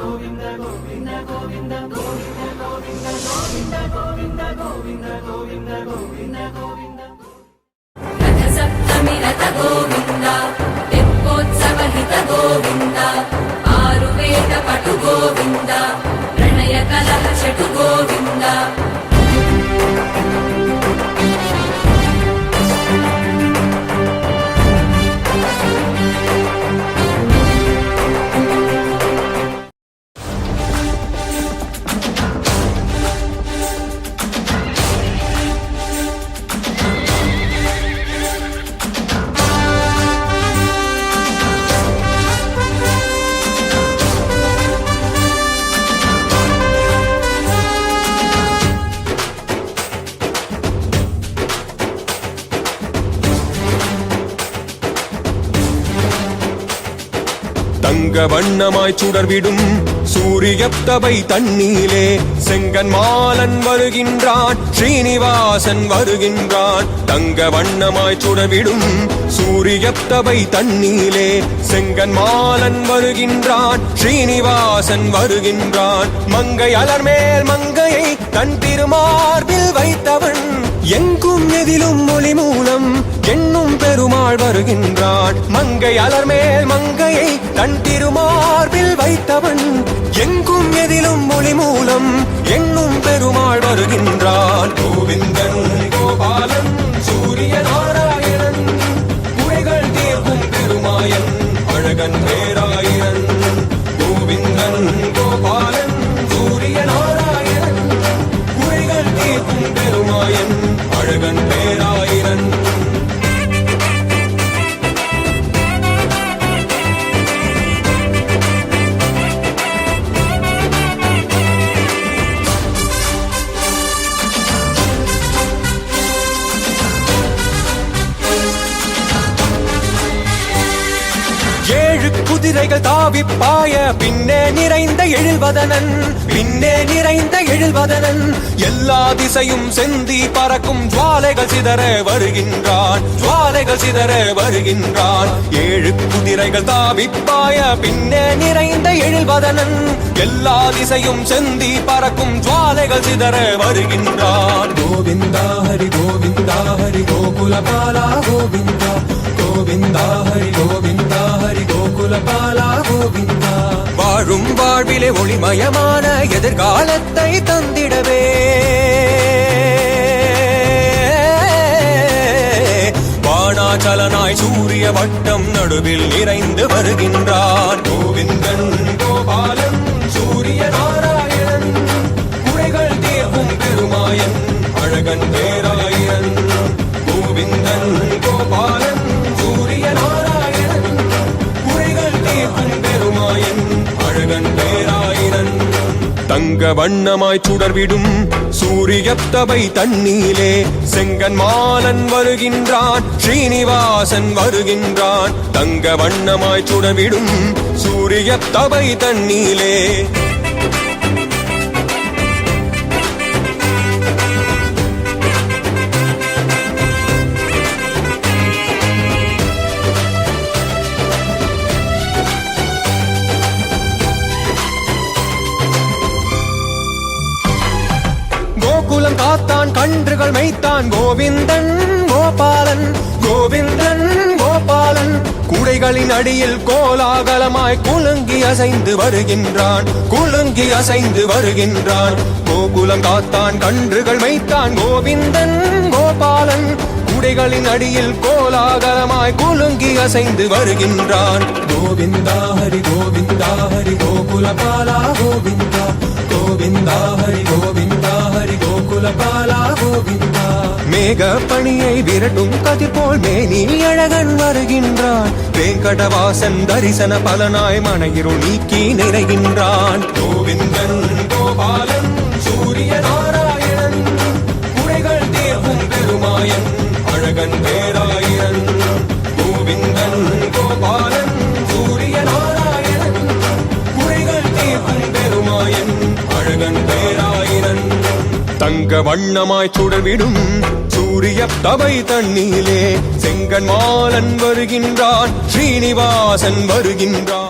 గోవింద గోవింద గోవింద గోవింద గోవింద గోవింద గోవింద గోవింద గోవింద గోవింద గోవింద రథ సప్తమి రథ గోవింద తెప్పోత్సవ హిత గోవింద ఆరువేద పటు గోవింద ప్రణయ కలహ షటు గోవింద தங்க வண்ணமாய் சுடர்விடும் சூரியப்தவை தண்ணீலே. செங்கன் மாலன் வருகின்றான் ஸ்ரீனிவாசன் வருகின்றான். தங்க வண்ணமாய் சுடர்விடும் சூரியப்தவை தண்ணீலே. செங்கன் மாலன் வருகின்றான் ஸ்ரீனிவாசன் வருகின்றான். மங்கை அலர்மேல் மங்கையை தன் திருமார்பில் வைத்தவன். எங்கும் எதிலும் மொழி மூலம் எண்ணும் பெருமாள் வருகின்றான். மங்கை அலர்மேல் மங்கையை தன் திருமார்பில் வைத்தவன். எங்கும் எதிலும் மொழி மூலம் எண்ணும் பெருமாள் வருகின்றான். கோவிந்தன் குதிரைகள் தாவி பாய பின்னே நிறைந்த எழில்வதனன் பின்னே நிறைந்த எழில்வதனன் எல்லா திசையும் செந்தி பறக்கும் ஜுவாலைகள் சிதற வருகின்றான் ஜுவாலைகள் சிதற வருகின்றான். ஏழு குதிரைகள் தாவி பாய பின்னே நிறைந்த எழில்வதனன் எல்லா திசையும் செந்தி பறக்கும் ஜுவாலைகள் சிதற வருகின்றான். கோவிந்தா ஹரி கோவிந்தா ஹரி கோகுல பாலா கோவிந்தா கோவிந்தா வாழ்விலே ஒளிமயமான எதிர்காலத்தை தந்திடவே. வானாச்சலனாய் சூரிய வட்டம் நடுவில் நிறைந்து வருகின்றார். தங்க வண்ணமாய் சுடர்விடும் சூரியத்தவை தண்ணீலே செங்கன் மாலன் வருகின்றான் ஸ்ரீனிவாசன் வருகின்றான். தங்க வண்ணமாய் சுடர்விடும் சூரியத்தவை தண்ணீலே. கோகுலம் காத்தான் கன்றுகள் மைத்தான் கோவிந்தன் கோபாலன் கோவிந்தன் கோபாலன். குடைகளின் அடியில் கோலாகலமாய் குலுங்கி அசைந்து வருகின்றான் குலுங்கி அசைந்து வருகின்றான். கோகுலம் காத்தான் கன்றுகள் மைத்தான் கோவிந்தன் கோபாலன். குடைகளின் அடியில் கோலாகலமாய் குலுங்கி அசைந்து வருகின்றான். கோவிந்தா ஹரி கோவிந்தா ஹரி கோகுல பாலா கோவிந்தா. கோவிந்தா ஹரி கோவிந்தா. கோகுல பாலா கோவிந்தா. மேக பணியை விரட்டும் கதி போல் மேனி அழகன் வருகின்றான். வேங்கடவாசன் தரிசன பலனாய் மனையிரு நீக்கி நிறைகின்றான். கோவிந்தன் கோபாலன் சூரிய தங்க வண்ணமாய் சுடர்விடும் சூரிய தவை தண்ணீலே செங்கன் மாலன் வருகின்றான் ஸ்ரீனிவாசன் வருகின்றான்.